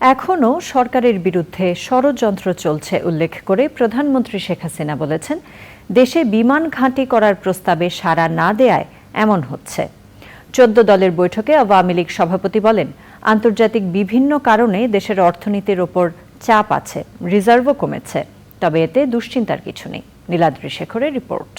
এখনও সরকারের বিরুদ্ধে ষড়যন্ত্র চলছে, উল্লেখ করে প্রধানমন্ত্রী শেখ হাসিনা বলেছেন। দেশে বিমান ঘাঁটি করার প্রস্তাবে সাড়া না দেয়ায় এমন হচ্ছে। চোদ্দ দলের বৈঠকে আওয়ামী লীগ সভাপতি বলেন, আন্তর্জাতিক বিভিন্ন কারণে দেশের অর্থনীতির ওপর চাপ আছে, রিজার্ভও কমেছে, তবে এতে দুশ্চিন্তার কিছু নেই। নীলাদ্রি শেখরের রিপোর্ট।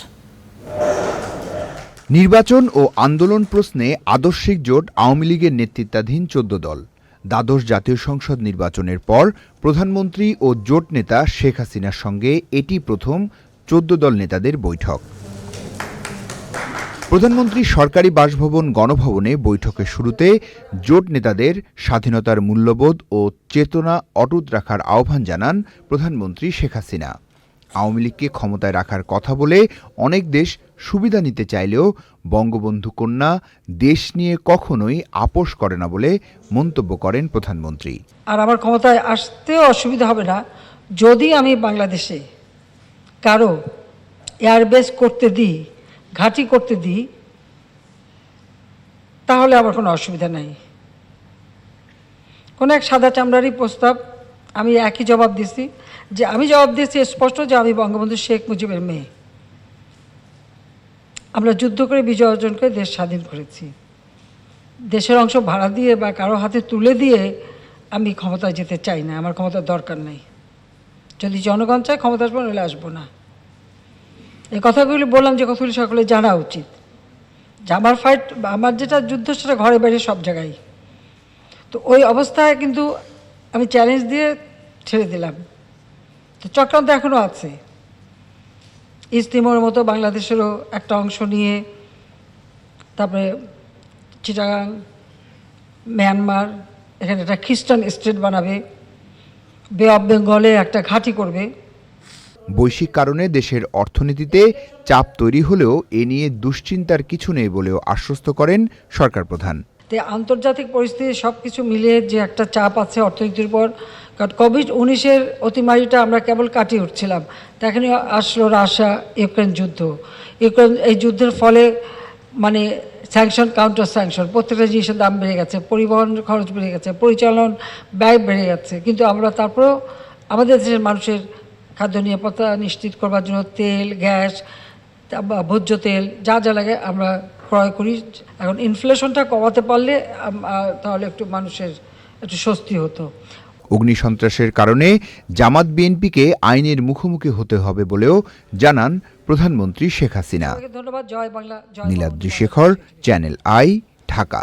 নির্বাচন ও আন্দোলন প্রশ্নে আদর্শিক জোট আওয়ামী লীগের নেতৃত্বাধীন চোদ্দ দল। দ্বাদশ জাতীয় সংসদ নির্বাচনের পর প্রধানমন্ত্রী ও জোট নেতা শেখ হাসিনার সঙ্গে এটি প্রথম চোদ্দ দল নেতাদের বৈঠক। প্রধানমন্ত্রী সরকারি বাসভবন গণভবনে বৈঠকের শুরুতে জোট নেতাদের স্বাধীনতার মূল্যবোধ ও চেতনা অটুট রাখার আহ্বান জানান প্রধানমন্ত্রী শেখ হাসিনা। আওয়ামী লীগকে ক্ষমতায় রাখার কথা বলে অনেক দেশ সুবিধা নিতে চাইলেও বঙ্গবন্ধু কন্যা দেশ নিয়ে কখনোই আপোষ করে না বলে মন্তব্য করেন প্রধানমন্ত্রী। আর আমার ক্ষমতায় আসতেও অসুবিধা হবে না, যদি আমি বাংলাদেশে কারও এয়ারবেস করতে দিই, ঘাঁটি করতে দিই, তাহলে আমার কোনো অসুবিধা নাই। কোনো এক সাদা চামড়ারই প্রস্তাব আমি একই জবাব দিছি যে আমি জবাব দিয়েছি স্পষ্ট যে আমি বঙ্গবন্ধু শেখ মুজিবের মেয়ে। আমরা যুদ্ধ করে বিজয় অর্জন করে দেশ স্বাধীন করেছি। দেশের অংশ ভাড়া দিয়ে বা কারও হাতে তুলে দিয়ে আমি ক্ষমতায় যেতে চাই না, আমার ক্ষমতার দরকার নেই। যদি জনগণ চায় ক্ষমতা আসব, নইলে আসব না। এই কথাগুলি বললাম যে কথাগুলি সকলে জানা উচিত। যে আমার ফাইট আমার যেটা যুদ্ধ, সেটা ঘরে বাইরে সব জায়গায়। তো ওই অবস্থায় কিন্তু আমি চ্যালেঞ্জ দিয়ে ছেড়ে দিলাম। তো চক্রান্ত এখনও আছে। ইস্তিমোর মতো বাংলাদেশেরও একটা অংশ নিয়ে, তারপরে চিটাগাং মিয়ানমার এখানে একটা খ্রিস্টান স্টেট বানাবে বে অফ বেঙ্গলে একটা ঘাঁটি করবে। বৈশ্বিক কারণে দেশের অর্থনীতিতে চাপ তৈরি হলেও এ নিয়ে দুশ্চিন্তার কিছু নেই বলেও আশ্বস্ত করেন সরকার প্রধান। তো আন্তর্জাতিক পরিস্থিতি সব কিছু মিলিয়ে যে একটা চাপ আছে অর্থনীতির উপর, কারণ কোভিড উনিশের অতিমারিটা আমরা কেবল কাটিয়ে উঠছিলাম। তো এখানে আসলো রাশিয়া, ইউক্রেন যুদ্ধ। ইউক্রেন, এই যুদ্ধের ফলে মানে স্যাংশন কাউন্টার স্যাংশন প্রত্যেকটা জিনিসের দাম বেড়ে গেছে, পরিবহন খরচ বেড়ে গেছে, পরিচালন ব্যয় বেড়ে গেছে। কিন্তু আমরা তারপরেও আমাদের দেশের মানুষের খাদ্য নিরাপত্তা নিশ্চিত করবার জন্য তেল, গ্যাস ভোজ্য তেল, যা যা লাগে আমরা ক্রয় করি এখন ইনফ্লেশনটা কমাতে পারলে তাহলে একটু মানুষের একটু স্বস্তি হতো। অগ্নি সন্ত্রাসের কারণে জামাত বিএনপিকে আইনের মুখোমুখি হতে হবে বলেও জানান প্রধানমন্ত্রী শেখ হাসিনা। সবাইকে ধন্যবাদ জয় বাংলা নীলাদ্রি শেখর চ্যানেল আই ঢাকা।